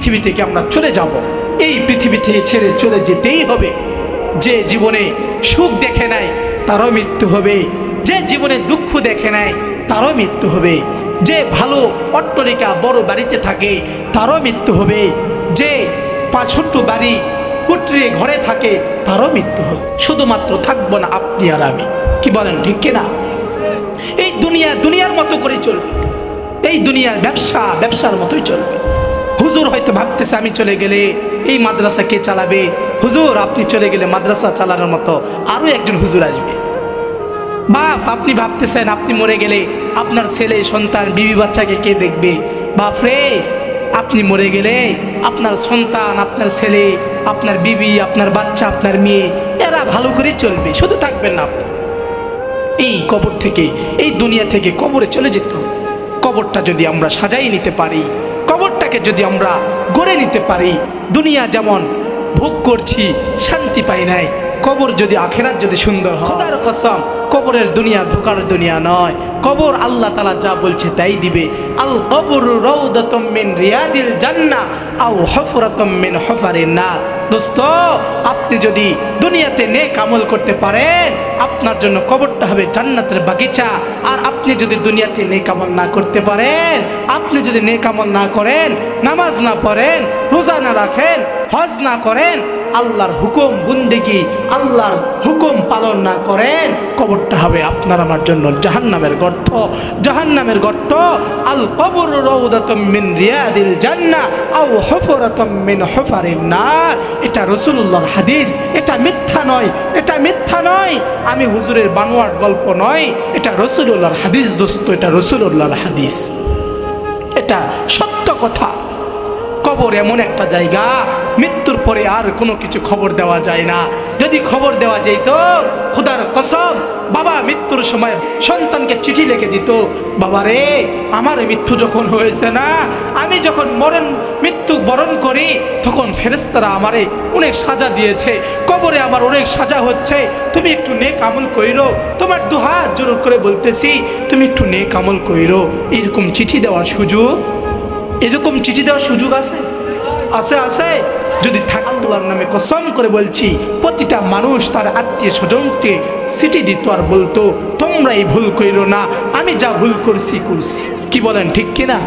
পৃথিবী থেকে আমরা চলে যাব। এই পৃথিবী থেকে ছেড়ে চলে যেতেই হবে। যে জীবনে সুখ দেখে নাই, তারও মৃত্যু হবে। যে জীবনে দুঃখ দেখে নেয় তারও মৃত্যু হবে। যে ভালো অট্টলিকা বড় বাড়িতে থাকে, তারও মৃত্যু হবে। যে পাঁচ ছোট্ট বাড়ি কুটরে ঘরে থাকে, তারও মৃত্যু হবে। শুধুমাত্র থাকব না আপনি আর আমি। কি বলেন, ঠিক কিনা এই দুনিয়া দুনিয়ার মতো করে চলবে। এই দুনিয়ার ব্যবসা ব্যবসার মতোই চলবে। হুজুর হয়তো ভাবতেছে আমি চলে গেলে এই মাদ্রাসা কে চালাবে? হুজুর, আপনি চলে গেলে মাদ্রাসা চালানোর মতো আরও একজন হুজুর আসবে। বাপ, আপনি ভাবতেছেন আপনি মরে গেলে আপনার ছেলে, সন্তান, বিবি বাচ্চাকে কে দেখবে? বাপ রে, আপনি মরে গেলে আপনার সন্তান, আপনার ছেলে, আপনার বিবি, আপনার বাচ্চা, আপনার মেয়ে, এরা ভালো করে চলবে, শুধু থাকবেন না আপনি। এই কবর থেকে, এই দুনিয়া থেকে কবরে চলে যেত কবরটা যদি আমরা সাজাই নিতে পারি কবরটাকে যদি আমরা গড়ে নিতে পারি, দুনিয়া যেমন ভোগ করছি, শান্তি পাই নাই, কবর যদি আখেরাত যদি সুন্দর হয় কবরের দুনিয়া ধোকার দুনিয়া নয়। কবর আল্লাহ তালা যা বলছে তাই দিবে। আল কবর রৌদাতম মিন রিয়াদিল জান্নাহ আও হফরাতম মিন হফারিন নার। দোস্ত, আপনি যদি দুনিয়াতে নেক আমল করতে পারেন, আপনার জন্য কবরটা হবে জান্নাতের বাগিচা। আর আপনি যদি দুনিয়াতে নেক আমল না করতে পারেন, আপনি যদি নেক আমল না করেন, নামাজ না পড়েন, রোজা না রাখেন, হজ না করেন, আল্লাহর হুকুম বুন্দিগি, আল্লাহর হুকুম পালন না করেন, কবরটা হবে আপনার, আমার জন্য জাহান্নামের গর্ত, জাহান্নামের গর্ত। আল কবর রৌদাতম মিন রিয়াদিল জান্না হফরাতম মিন হফারিন নার। এটা রাসূলুল্লাহর হাদিস। এটা মিথ্যা নয়। এটা মিথ্যা নয়। আমি হুজুরের বানোয়ার গল্প নয়। এটা রাসূলুল্লাহর হাদিস দোস্ত। এটা রাসূলুল্লাহর হাদিস। এটা সত্য কথা। কবর এমন একটা জায়গা, মৃত্যুর পরে আর কোনো কিছু খবর দেওয়া যায় না। যদি খবর দেওয়া যেত, খোদার কসম, বাবা মৃত্যুর সময় সন্তানকে চিঠি লিখে দিত, বাবা রে, আমার মৃত্যু যখন হয়েছে না, আমি যখন মরণ, মৃত্যু বরণ করি, তখন ফেরেস্তারা আমারে অনেক সাজা দিয়েছে, কবরে আমার অনেক সাজা হচ্ছে। তুমি একটু নেক আমল কইরো। তোমার দুহাত জোর করে বলতেছি, তুমি একটু নেক আমল কইরো। এরকম চিঠি দেওয়ার সুযোগ, এরকম চিঠি দেওয়ার সুযোগ আছে? আছে আছে। যদি থাক আল্লাহর নামে কসম করে বলছি, প্রতিটা মানুষ তার আত্মীয় স্বজনকে সিটি দিত আর বলতো, তোমরা এই ভুল করিল না, আমি যা ভুল করছি করছি। কি বলেন, ঠিক কিনা?